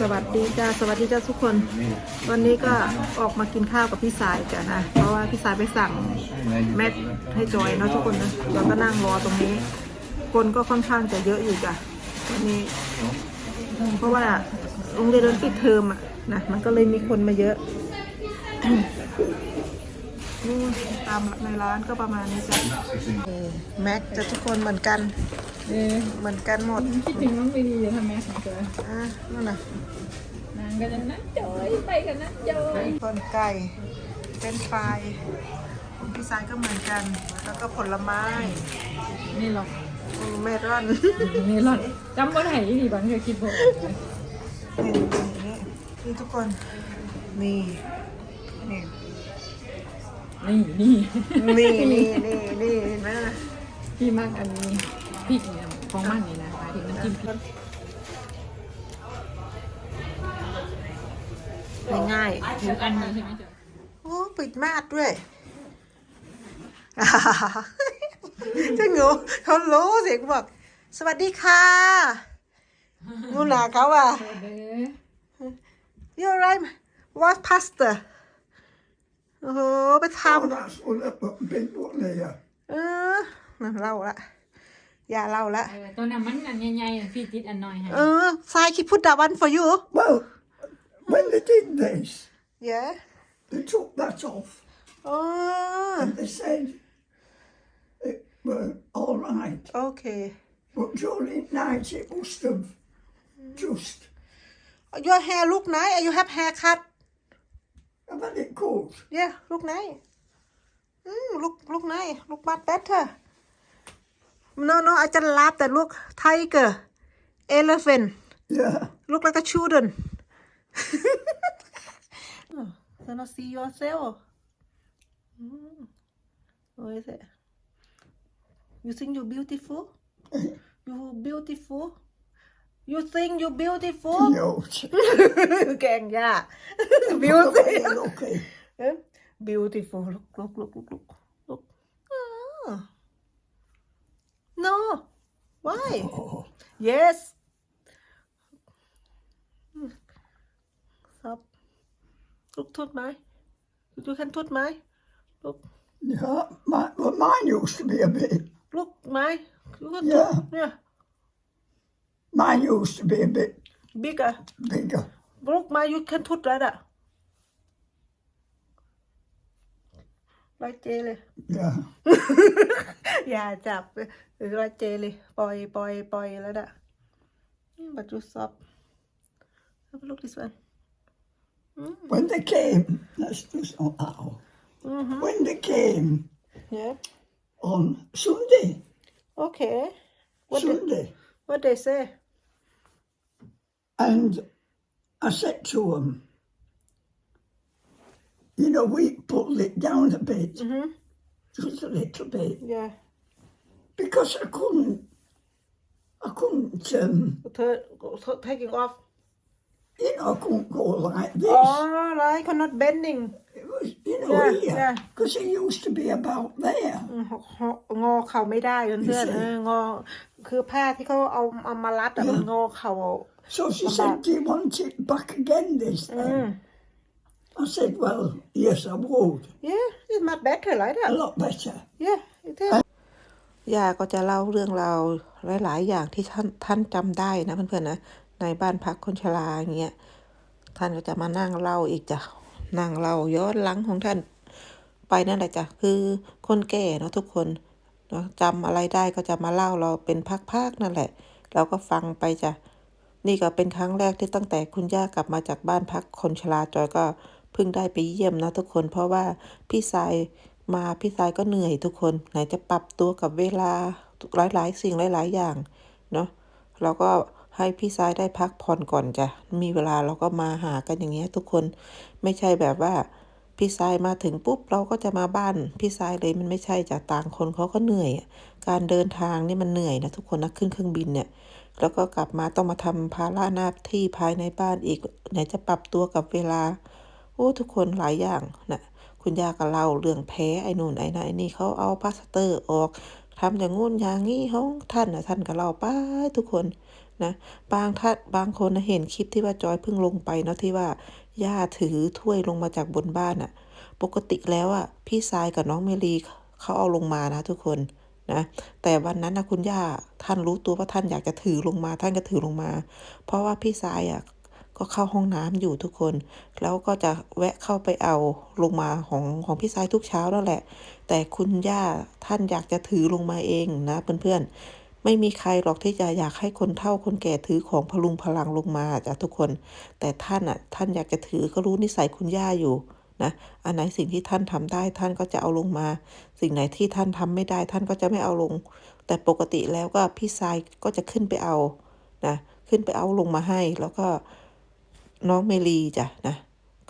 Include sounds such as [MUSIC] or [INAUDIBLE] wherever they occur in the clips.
สวัสดีจ้าสวัสดีจ้าทุกคน วันนี้ก็ออกมากินข้าวกับพี่สายกันนะเพราะว่าพี่สายไปสั่งแม็กให้จอยเนาะทุกคนนะเราก็นั่งรอตรงนี้ คนก็ค่อนข้างจะเยอะอยู่จ้ะวันนี้ เพราะว่าโรงเรียนเริ่มปิดเทอมอะนะมันก็เลยมีคนมาเยอะ ตามในร้านก็ประมาณนี้จ้ะแม็กจะทุกคนเหมือนกัน เออเหมือนกันหมดคิดถึงน้องปีดีอยู่ทำไมของเธออะนั่นน่ะนางก็จะนัดจอยไปกันนัดจอยต้นไก่เป็นไฟรายของพี่สายก็เหมือนกัน แล้วก็ผลไม้ นี่หรอกอืมเมลอนนี่หรอกจำว่าไหนที่บังเคยคิดบอกเลยนี่นี่นี่ทุกคนนี่นี่ นี่นี่นี่นี่นี่นี่เห็นไหมล่ะพี่มากอันนี้พริกเนี่ยของมันนี่นะหมายถึงน้ำจิ้มพริกง่ายถูกอันนี้ใช่ไหมจ๊ะๆโอ้ปิดมาดด้วยเจ้าหนูเขารู้เสียงบอก สวัสดีค่ะนู่นน่ะเขาอะเด้อ You're right what pasta โอ้โหไปท Oh, that's one up a big one here. ำเออน่ะเล่าละอย่าเล่าละเออตัวน้ำมันอันใหญ่ๆพี่ติดอันน้อยให้เออทรายคิดพูดดาวัน for you Well, when they did this, yeah they took that off อ๋อ and they said it were all right. โอเค But during night, it must have just your hair look nice you have haircut Had it cut. yeah look nice อืม look look nice look much better no no I just laugh that look tiger elephant. Yeah. look like a children. [LAUGHS] Oh, cannot see yourself. Mm. what is it you think you beautiful? [LAUGHS] You beautiful you think you beautiful No. [LAUGHS] แกงย่า [LAUGHS] beauty You're lucky. beautiful look look look look look look ah. no why Oh, yes ครับลูกทุดไหมดูขันทุดไหมลูก yeah. My, well, mine used to be a bit. ลูกไหมลูกขันทุด Yeah. เนี่ย Mine used to be a bit big อะ bigger. ลูกไหมยูขันทุดแล้วอะไรเจเลย Yeah. อย่าจับหรือไรเจเลยปล่อยปล่อยปล่อยแล้วนะบัตรซับ Have a look this one When they came, that's just not how. When they came yeah on Sunday, okay what they, Sunday, what they say and I said to them, you know, we pulled it down a bit, just a little bit, yeah because I couldn't, I couldn't, um, เธอเธอ taking off you know, I couldn't go like this. อ๋อ right cannot bending It was, you know, Yeah, here, yeah. because it used to be about there. อืมหงอเข่าไม่ได้เพื่อนๆเอองอคือผ้าที่เขาเอาเอามารัดอะมันงอเข่า So she said, do you want it back again this อื time? ม I said, well, yes, I would. yeah it's much better like that A lot better. yeah it is ย่าก็จะเล่าเรื่องราวหลาย ๆ อย่างที่ท่านท่านจำได้นะเพื่อนๆนะในบ้านพักคนชราอย่างเงี้ยท่านก็จะมานั่งเล่าอีกจ้ะนั่งเล่าย้อนหลังของท่านไปนั่นแหละจ้ะคือคนแก่เนาะทุกคนเนาะจำอะไรได้ก็จะมาเล่าเราเป็นพักๆนั่นแหละ เราก็ฟังไปจ้ะ นี่ก็เป็นครั้งแรกที่ตั้งแต่คุณย่ากลับมาจากบ้านพักคนชราจอยก็เพิ่งได้ไปเยี่ยมนะทุกคน เพราะว่าพี่สายมาพี่สายก็เหนื่อยทุกคน ไหนจะปรับตัวกับเวลาหลายๆ สิ่งหลาย ๆ อย่างเนาะเราก็ให้พี่สายได้พักผ่อนก่อนจ้ะ มีเวลาเราก็มาหากันอย่างเงี้ยทุกคน ไม่ใช่แบบว่า พี่สายมาถึงปุ๊บเราก็จะมาบ้าน พี่สายเลยมันไม่ใช่จ้ะต่างคนเขาก็เหนื่อย การเดินทางนี่มันเหนื่อยนะทุกคนนะขึ้นเครื่องบินเนี่ย แล้วก็กลับมาต้องมาทำภาระหน้าที่ภายในบ้านอีก ไหนจะปรับตัวกับเวลา โอ้ทุกคนหลายอย่างนะคุณย่าก็เล่าเรื่องแพ้ไอ้นู่นไอ้นั่นไอ้นี่เขาเอาพลาสเตอร์ออกทำอย่างงู้นอย่างงี้ห้องท่านนะท่านก็เล่าไปทุกคนนะบางท่านบางคนนะเห็นคลิปที่ว่าจอยเพิ่งลงไปเนาะที่ว่าย่าถือถ้วยลงมาจากบนบ้านอะปกติแล้วอะพี่ทรายกับน้องเมลีเขาเอาลงมานะทุกคน นะแต่วันนั้นนะคุณย่าท่านรู้ตัวว่าท่านอยากจะถือลงมา ท่านก็ถือลงมา เพราะว่าพี่ทรายอะก็เข้าห้องน้ำอยู่ทุกคน แล้วก็จะแวะเข้าไปเอาลงมาของของพี่ทรายทุกเช้าแล้วแหละ แต่คุณย่าท่านอยากจะถือลงมาเองนะเพื่อนๆ ไม่มีใครหรอกที่จะอยากให้คนเฒ่าคนแก่ถือของพลุงพลังลงมาจ้ะทุกคน แต่ท่านอะท่านอยากจะถือก็รู้นิสัยคุณย่าอยู่ นะอันไหนสิ่งที่ท่านทำได้ท่านก็จะเอาลงมา สิ่งไหนที่ท่านทำไม่ได้ท่านก็จะไม่เอาลง แต่ปกติแล้วก็พี่ทรายก็จะขึ้นไปเอานะขึ้นไปเอาลงมาให้ แล้วก็น้องเมลีจ้ะนะ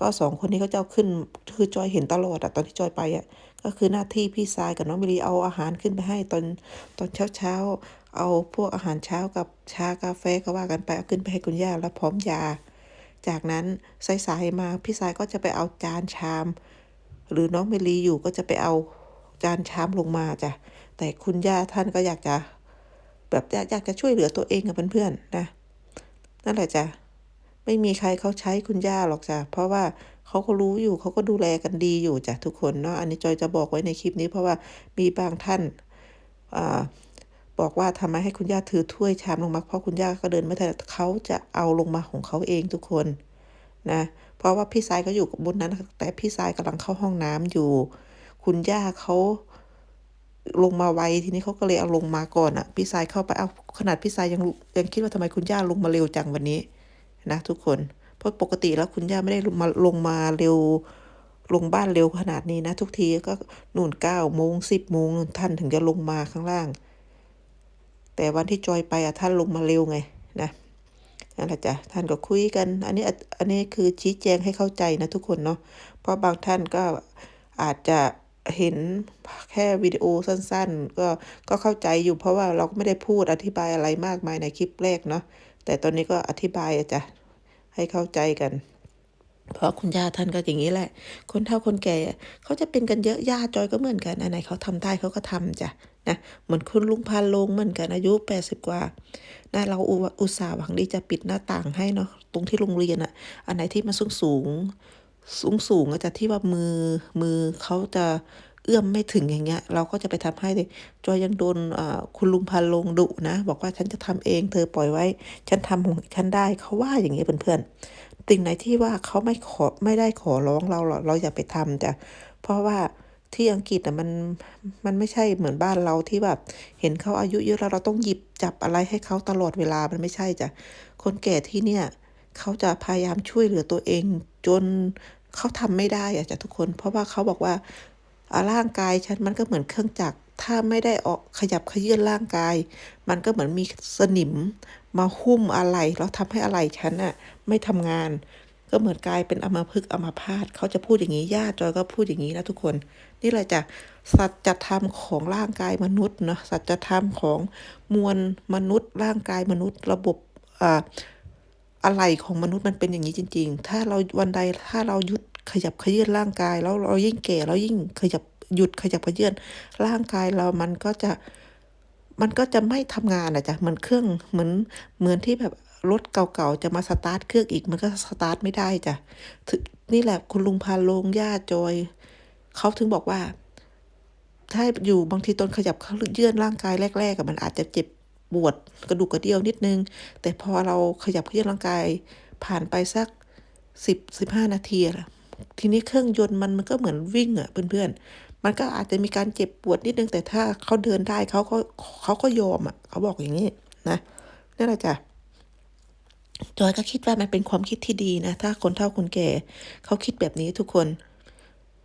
ก็สองคนนี้ก็จะเอาขึ้นคือจอยเห็นตลอดอะตอนที่จอยไปอะก็คือหน้าที่พี่ทรายกับน้องเมลีเอาอาหารขึ้นไปให้ตอนตอนเช้าเช้าๆเอาพวกอาหารเช้ากับชากาแฟก็ว่ากันไปเอาขึ้นไปให้คุณย่าแล้วพร้อมยา จากนั้นสายๆมาพี่ทรายก็จะไปเอาจานชาม หรือน้องเมลีอยู่ก็จะไปเอาจานชามลงมาจ้ะแต่คุณย่าท่านก็อยากจะ แบบอยากอยากจะช่วยเหลือตัวเองกับเพื่อนๆนะนั่นแหละจ้ะไม่มีใครเขาใช้คุณย่าหรอกจ้ะเพราะว่าเขาก็รู้อยู่เขาก็ดูแลกันดีอยู่จ้ะทุกคนเนาะอันนี้จอยจะบอกไว้ในคลิปนี้เพราะว่ามีบางท่านอ่า บอกว่าทำไมให้คุณย่าถือถ้วยชามลงมาเพราะคุณย่าก็เดินไม่ทันเขาจะเอาลงมาของเขาเองทุกคนนะเพราะว่าพี่สายก็อยู่บนนั้น แต่พี่สายกำลังเข้าห้องน้ำอยู่ คุณย่าเขาลงมาไวทีนี้เขาก็เลยเอาลงมาก่อนอะพี่สายเข้าไปเอาขนาดพี่สายยังยังคิดว่าทำไมคุณย่าลงมาเร็วจังวันนี้นะทุกคน เพราะปกติแล้วคุณย่าไม่ได้ลงมาลงมาเร็วลงบ้านเร็วขนาดนี้นะ ทุกทีก็นู่นเก้าโมงสิบโมงท่านถึงจะลงมาข้างล่าง แต่วันที่จอยไปอะท่านลงมาเร็วไงนะนั่นแหละจ้ะท่านก็คุยกัน อันนี้อันนี้คือชี้แจงให้เข้าใจนะทุกคนเนาะเพราะบางท่านก็อาจจะเห็นแค่วิดีโอสั้นๆ ก็ก็เข้าใจอยู่เพราะว่าเราก็ไม่ได้พูดอธิบายอะไรมากมายในคลิปแรกเนาะแต่ตอนนี้ก็อธิบายอะจ้ะให้เข้าใจกัน เพราะคุณย่าท่านก็อย่างนี้แหละ คนเฒ่าคนแก่เขาจะเป็นกันเยอะย่าจอยก็เหมือนกันอันไหนเขาทำได้เขาก็ทำจ้ะนะเหมือนคุณลุงพันลงเหมือนกันอายุแปดสิบกว่านะเราอุอุตส่าห์หวังดีจะปิดหน้าต่างให้เนาะตรงที่โรงเรียนอะอันไหนที่มันสูงสูงสูงสูงอาจจะที่ว่ามือมือเขาจะ เอื้อมไม่ถึงอย่างเงี้ย เราก็จะไปทำให้เลยจอยยังโดนคุณลุงพันลงดุนะ บอกว่าฉันจะทำเองเธอปล่อยไว้ ฉันทำของฉันได้เขาว่าอย่างเงี้ยเพื่อนๆสิ่งไหนที่ว่าเขาไม่ขอไม่ได้ขอร้องเราหรอกเราอย่าไปทำจ้ะเพราะว่าที่อังกฤษอะมันมันไม่ใช่เหมือนบ้านเราที่แบบ เห็นเขาอายุเยอะแล้วเราต้องหยิบจับอะไรให้เขาตลอดเวลามันไม่ใช่จ้ะคนแก่ที่เนี่ยเขาจะพยายามช่วยเหลือตัวเองจนเขาทำไม่ได้อะจ้ะทุกคน เพราะว่าเขาบอกว่า ร่างกายฉันมันก็เหมือนเครื่องจักร ถ้าไม่ได้ออกขยับขยื่นร่างกาย มันก็เหมือนมีสนิมมาหุ้มอะไรแล้วทำให้อะไรฉันน่ะไม่ทำงาน ก็เหมือนกลายเป็นอัมพฤกอัมพาตเขาจะพูดอย่างนี้ญาติจอยก็พูดอย่างนี้นะทุกคน นี่แหละจ้ะสัจธรรมของร่างกายมนุษย์เนาะสัจธรรมของมวลมนุษย์ ร่างกายมนุษย์ ระบบอ่าอะไรของมนุษย์มันเป็นอย่างนี้จริง ๆ ถ้าเราวันใดถ้าเราหยุด ขยับขยื้อนร่างกาย แล้วเรายิ่งแก่เรายิ่งขยับหยุดขยับขยื้อนร่างกายเรามันก็จะมันก็จะไม่ทำงานอะจ้ะเหมือนเครื่องเหมือนเหมือนที่แบบรถเก่าๆจะมาสตาร์ทเครื่องอีกมันก็สตาร์ทไม่ได้จ้ะนี่แหละคุณลุงพาลงย่าจอยเขาถึงบอกว่า ถ้าอยู่บางทีตอนขยับเขาเยื่อนร่างกายแรกๆอะมันอาจจะเจ็บปวดกระดูกกระเดี่ยวนิดนึง แต่พอเราขยับเยื่อนร่างกายผ่านไปสักสิบสิบห้านาทีอะ ทีนี้เครื่องยนต์มันมันก็เหมือนวิ่งอะเพื่อนๆ มันก็อาจจะมีการเจ็บปวดนิดนึงแต่ถ้าเขาเดินได้เขาก็เขาก็ยอมอะเขาบอกอย่างนี้นะนั่นแหละจ้ะจอยก็คิดว่ามันเป็นความคิดที่ดีนะ ถ้าคนเฒ่าคนแก่เขาคิดแบบนี้ทุกคน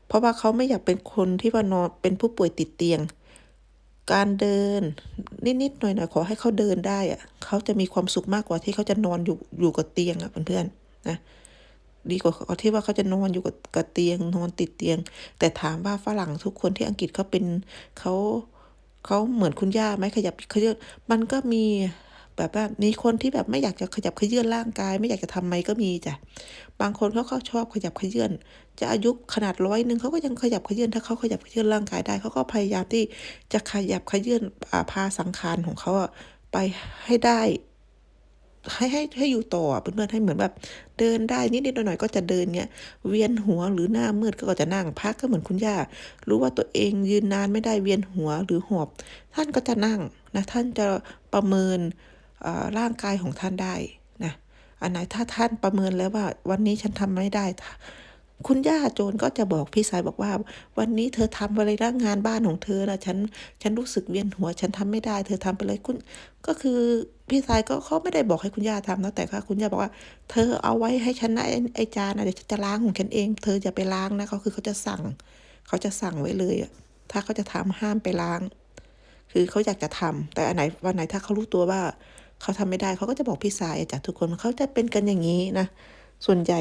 เพราะว่าเขาไม่อยากเป็นคนที่ว่านอนเป็นผู้ป่วยติดเตียง การเดิน นิดๆหน่อยๆขอให้เขาเดินได้อะเขาจะมีความสุขมากกว่าที่เขาจะนอนอยู่อยู่กับเตียงอะเพื่อนๆนะ ดีกว่าที่ว่าเขาจะนอนอยู่กับกับเตียงนอนติดเตียง แต่ถามว่าฝรั่งทุกคนที่อังกฤษเขาเป็นเขาเขาเหมือนคุณย่าไหมขยับขยื่นมันก็มีแบบว่ามีคนที่แบบไม่อยากจะขยับขยื่นร่างกาย ไม่อยากจะทำไมก็มีจ้ะบางคนเขาก็ชอบขยับขยื่นจะอายุขนาดร้อยหนึ่งเขาก็ยังขยับขยื่นถ้าเขาขยับขยื่นร่างกายได้เขาก็พยายามที่จะขยับขยื่นพาสังขารของเขาไปให้ได้ ให้ให้ให้อยู่ต่อเพื่อนๆให้เหมือนแบบเดินได้นิดๆหน่อยๆก็จะเดินเงี้ยเวียนหัวหรือหน้ามืดก็จะนั่งพักก็เหมือนคุณย่า รู้ว่าตัวเองยืนนานไม่ได้เวียนหัวหรือหอบ ท่านก็จะนั่งนะท่านจะประเมินอ่อร่างกายของท่านได้นะอันไหนถ้าท่านประเมินแล้วว่า วันนี้ฉันทำไม่ได้ คุณย่าโจรก็จะบอกพี่สายบอกว่า วันนี้เธอทำอะไรร่างงานบ้านของเธอนะฉันฉันรู้สึกเวียนหัว ฉันทำไม่ได้ เธอทำไปเลยคุณก็คือพี่สายก็เขาไม่ได้บอกให้คุณย่าทำนะแต่ค่ะคุณย่าบอกว่า เธอเอาไว้ให้ฉันนะไอ้ไอจานนะเดี๋ยวฉันจะล้างของฉันเอง เธออย่าไปล้างนะเขาคือเขาจะสั่ง เขาจะสั่งไว้เลยอะถ้าเขาจะทำห้ามไปล้าง คือเขาอยากจะทำแต่อันไหนวันไหนถ้าเขารู้ตัวว่า เขาทำไม่ได้เขาก็จะบอกพี่สายจ้ะทุกคนเขาจะเป็นกันอย่างนี้นะ ส่วนใหญ่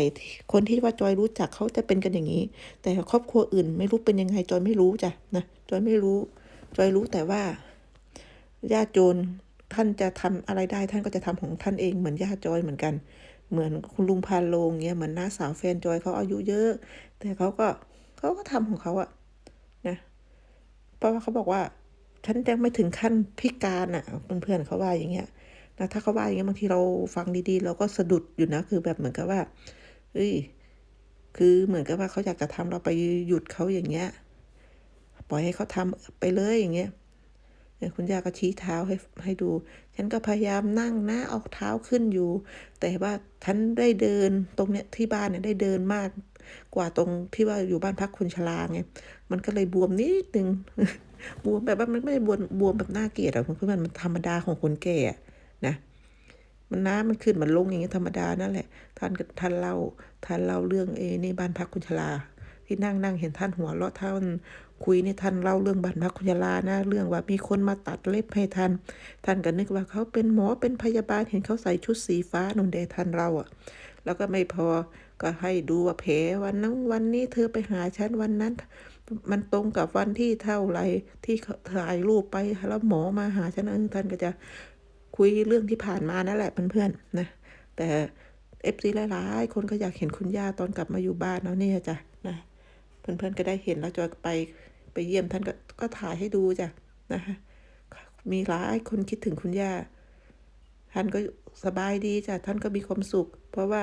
คนที่ว่าจอยรู้จักเขาจะเป็นกันอย่างนี้ แต่ครอบครัวอื่น ไม่รู้เป็นยังไงจอยไม่รู้จ้ะนะจอยไม่รู้ จอยรู้แต่ว่าญาติโจรท่านจะทำอะไรได้ท่านก็จะทำของท่านเองเหมือนญาติจอยเหมือนกัน เหมือนคุณลุงพานโลงเงี้ยเหมือนน้าสาวแฟนจอยเขาอายุเยอะ แต่เขาก็เขาก็ทำของเขาอะนะเพราะว่าเขาบอกว่าฉันยังไม่ถึงขั้นพิการอะเพื่อนๆเขาว่าอย่างเงี้ย นะถ้าเขาว่าอย่างเงี้ยบางทีเราฟังดีๆ เราก็สะดุดอยู่นะ คือแบบเหมือนกับว่าเฮ้ยคือเหมือนกับว่าเขาอยากจะทำเราไปหยุดเขาอย่างเงี้ยปล่อยให้เขาทำไปเลยอย่างเงี้ยคุณย่าก็ชี้เท้าให้ให้ดู ฉันก็พยายามนั่งนะเอาเท้าขึ้นอยู่ แต่ว่าฉันได้เดินตรงเนี้ยที่บ้านเนี่ยได้เดินมากกว่าตรงที่ว่าอยู่บ้านพักคนชราไง มันก็เลยบวมนิดนึง บวมแบบว่ามันไม่ได้บวมบวมแบบน่าเกลียดอะเพื่อนมันธรรมดาของคนแก่อะ นะมันน้ำมันขึ้นมันลงอย่างเงี้ธรรมดานั่นแหละ ท่านท่านเล่าท่านเล่าเรื่องเอนี่บ้านพักคุณชราที่นั่งนั่งเห็นท่านหัวเราะท่านคุยนี่ท่านเล่าเรื่องบ้านพักคุณชรานะ เรื่องว่ามีคนมาตัดเล็บให้ท่าน ท่านก็นึกว่าเขาเป็นหมอเป็นพยาบาลเห็นเขาใส่ชุดสีฟ้านุ่นเดท่านเราอะ แล้วก็ไม่พอก็ให้ดูว่าแผลวันนั้นวันนี้เธอไปหาฉันวันนั้น มันตรงกับวันที่เท่าไหรที่ถ่ายรูปไปแล้วหมอมาหาฉันเออท่านก็จะ คุยเรื่องที่ผ่านมานั่นแหละเพื่อนๆนะแต่เอฟซีหลายๆคนก็อยากเห็นคุณย่าตอนกลับมาอยู่บ้านเนาะเนี่ยจ้ะนะเพื่อนๆก็ได้เห็นแล้วจอยไปไปเยี่ยมท่านก็ก็ถ่ายให้ดูจ้ะนะคะมีหลายคนคิดถึงคุณย่า ท่านก็สบายดีจ้ะท่านก็มีความสุข เพราะว่า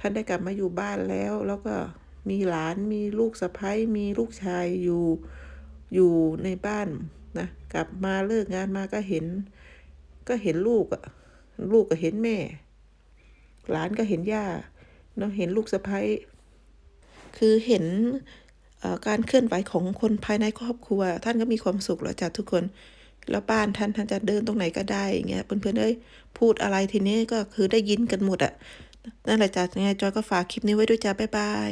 ท่านได้กลับมาอยู่บ้านแล้ว แล้วก็มีหลานมีลูกสะใภ้มีลูกชายอยู่อยู่ในบ้านนะกลับมาเลิกงานมาก็เห็น ก็เห็นลูกอะลูกก็เห็นแม่ หลานก็เห็นย่าเนาะเห็นลูกสะใภ้คือเห็นการเคลื่อนไหวของคนภายในครอบครัว ท่านก็มีความสุขแล้วจ้ะทุกคนแล้วบ้านท่านท่านจะเดินตรงไหนก็ได้อย่างเงี้ยเพื่อนๆเอ้ยพูดอะไรทีนี้ก็คือได้ยินกันหมดอะนั่นแหละจ้ะยังไงจอยก็ฝากคลิปนี้ไว้ด้วยจ้าบ๊ายบาย